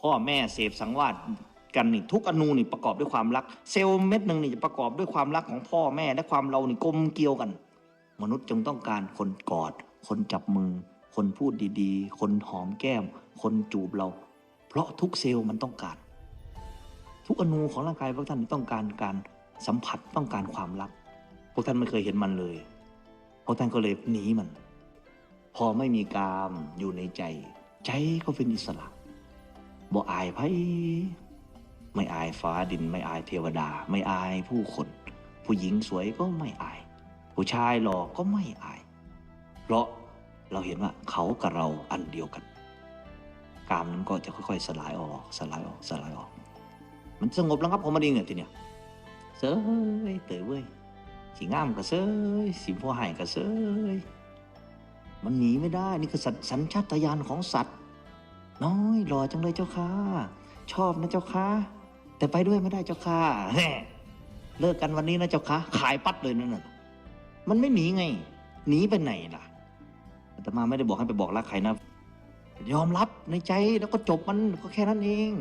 พ่อแม่เสพสังวาสกันนี่ทุกอนูนี่ประกอบด้วยความรัก เซลล์เม็ดหนึ่งนี่จะประกอบด้วยความรักของพ่อแม่และความเรานี่กลมเกลียวกัน มนุษย์จึงต้องการคนกอด คนจับมือ คนพูดดีๆ คนหอมแก้ม คนจูบเรา เพราะทุกเซลล์มันต้องการ ทุกอนูของร่างกายพวกท่านต้องการการสัมผัสต้องการความรัก พวกท่านไม่เคยเห็นมันเลย พวกท่านก็เลยหนีมัน พอไม่มีกามอยู่ในใจ ใจก็เป็นอิสระ บ่อายไผไม่อายฟ้าดินไม่อายเทวดา ไม่อายผู้คน ผู้หญิงสวยก็ไม่อาย ผู้ชายหล่อก็ไม่อาย เพราะเราเห็นว่าเขากับเราอันเดียวกันกามนั้นก็จะค่อยๆ สลายออกสลายออกสลายออก มันสงบแล้วครับผมมาดีเงี้ยทีเนี้ยเซ้ยเตยเว้ยสีงามก็เซ้ยสีพ่อหายก็เซ้ยมันหนีไม่ได้นี่คือสัญสัญชาตญาณของสัตว์ น้อยหล่อจังเลยเจ้าค่ะ ชอบนะเจ้าค่ะ แต่ไปด้วยไม่ได้เจ้าค่ะเลิกกันวันนี้นะเจ้าค่ะ ขายปัดเลยนั่นน่ะมันไม่หนีไง หนีไปไหนล่ะอาตมาไม่ได้บอกให้ไปบอกรักใครนะ ยอมรับในใจแล้วก็จบมันก็แค่นั้นเอง